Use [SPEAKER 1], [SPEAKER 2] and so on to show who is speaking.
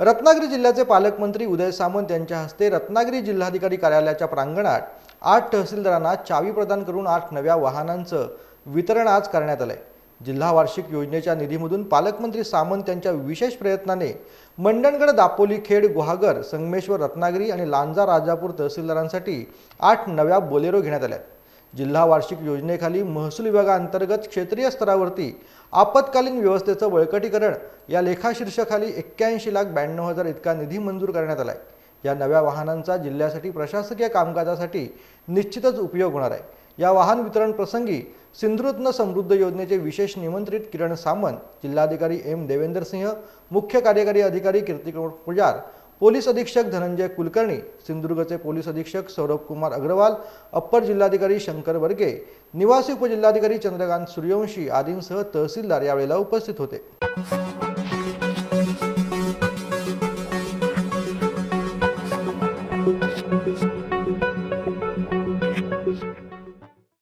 [SPEAKER 1] रत्नागिरी जिल्ह्याचे पालकमंत्री उदय सामंत यांच्या हस्ते रत्नागिरी जिल्हाधिकारी कार्यालयाच्या प्रांगणात आठ तहसीलदारांना चावी प्रदान करून आठ नव्या वाहनांचं वितरण आज करण्यात आलंय. जिल्हा वार्षिक योजनेच्या निधीमधून पालकमंत्री सामंत यांच्या विशेष प्रयत्नाने मंडणगड दापोली खेड गुहागर संगमेश्वर रत्नागिरी आणि लांजा राजापूर तहसीलदारांसाठी आठ नव्या बोलेरो घेण्यात आल्या जिल्हा वार्षिक योजनेखाली महसूल विभागाअंतर्गत क्षेत्रीय स्तरावरती आपत्कालीन व्यवस्थेचं बळकटीकरण या लेखाशीर्षाखाली एक्क्याऐंशी लाख ब्याण्णव हजार इतका निधी मंजूर करण्यात आला आहे या नव्या वाहनांचा जिल्ह्यासाठी प्रशासकीय कामकाजासाठी निश्चितच उपयोग होणार आहे. या वाहन वितरण प्रसंगी सिंधुरत्न समृद्ध योजनेचे विशेष निमंत्रित किरण सामंत जिल्हाधिकारी एम देवेंद्र सिंह मुख्य कार्यकारी अधिकारी कीर्तिकुमार पुजार पोलीस अधीक्षक धनंजय कुलकर्णी सिंधुदुर्गचे पोलीस अधीक्षक सौरभ कुमार अग्रवाल अप्पर जिल्हाधिकारी शंकर वर्गे निवासी उपजिल्हाधिकारी चंद्रकांत सूर्यवंशी आदींसह तहसीलदार यावेळेला उपस्थित होते
[SPEAKER 2] Thank you.